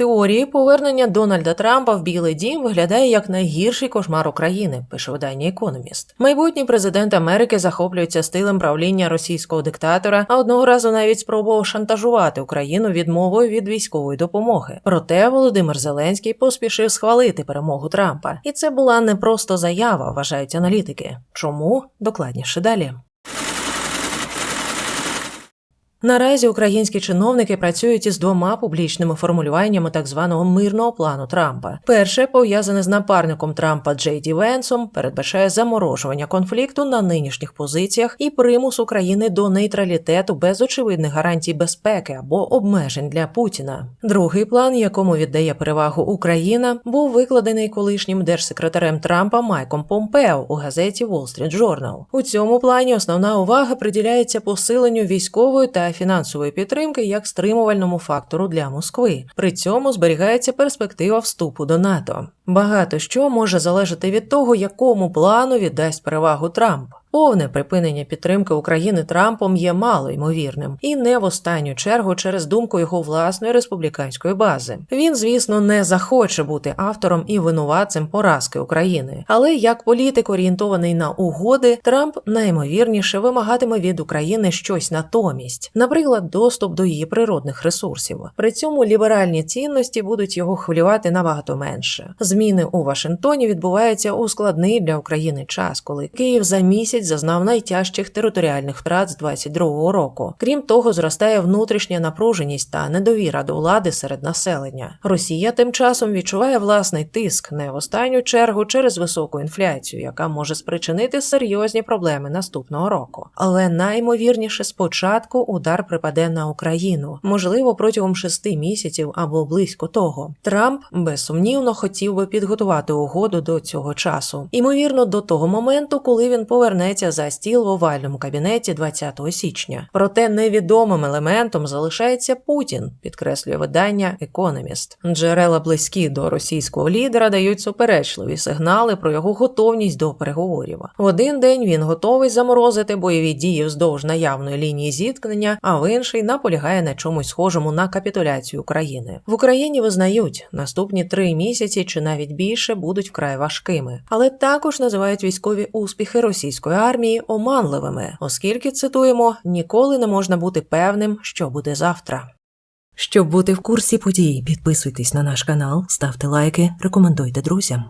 теорії повернення Дональда Трампа в Білий Дім виглядає як найгірший кошмар України, пише видання Економіст. Майбутній президент Америки захоплюється стилем правління російського диктатора, а одного разу навіть спробував шантажувати Україну відмовою від військової допомоги. Проте Володимир Зеленський поспішив схвалити перемогу Трампа, і це була не просто заява, вважають аналітики. Чому докладніше далі? Наразі українські чиновники працюють із двома публічними формулюваннями так званого мирного плану Трампа. Перше, пов'язане з напарником Трампа Джей Ді Венсом, передбачає заморожування конфлікту на нинішніх позиціях і примус України до нейтралітету без очевидних гарантій безпеки або обмежень для Путіна. Другий план, якому віддає перевагу Україна, був викладений колишнім держсекретарем Трампа Майком Помпео у газеті Wall Street Journal. У цьому плані основна увага приділяється посиленню військової та фінансової підтримки як стримувальному фактору для Москви. При цьому зберігається перспектива вступу до НАТО. Багато що може залежати від того, якому плану віддасть перевагу Трамп. Повне припинення підтримки України Трампом є мало ймовірним, і не в останню чергу через думку його власної республіканської бази. Він, звісно, не захоче бути автором і винуватцем поразки України, але як політик орієнтований на угоди, Трамп найімовірніше вимагатиме від України щось натомість, наприклад, доступ до її природних ресурсів. При цьому ліберальні цінності будуть його хвилювати набагато менше. Зміни у Вашингтоні відбуваються у складний для України час, коли Київ за місяць зазнав найтяжчих територіальних втрат з 22-го року. Крім того, зростає внутрішня напруженість та недовіра до влади серед населення. Росія тим часом відчуває власний тиск не в останню чергу через високу інфляцію, яка може спричинити серйозні проблеми наступного року. Але наймовірніше спочатку удар припаде на Україну, можливо, протягом шести місяців або близько того. Трамп безсумнівно хотів би підготувати угоду до цього часу, ймовірно, до того моменту, коли він повернеться за стіл в овальному кабінеті 20 січня. Проте невідомим елементом залишається Путін, підкреслює видання Економіст. Джерела близькі до російського лідера дають суперечливі сигнали про його готовність до переговорів. В один день він готовий заморозити бойові дії вздовж наявної лінії зіткнення, а в інший наполягає на чомусь схожому на капітуляцію України. В Україні визнають, наступні три місяці чи навіть більше будуть вкрай важкими, але також називають військові успіхи російської армії оманливими, оскільки цитуємо ніколи не можна бути певним, що буде завтра. Щоб бути в курсі подій, підписуйтесь на наш канал, ставте лайки, рекомендуйте друзям.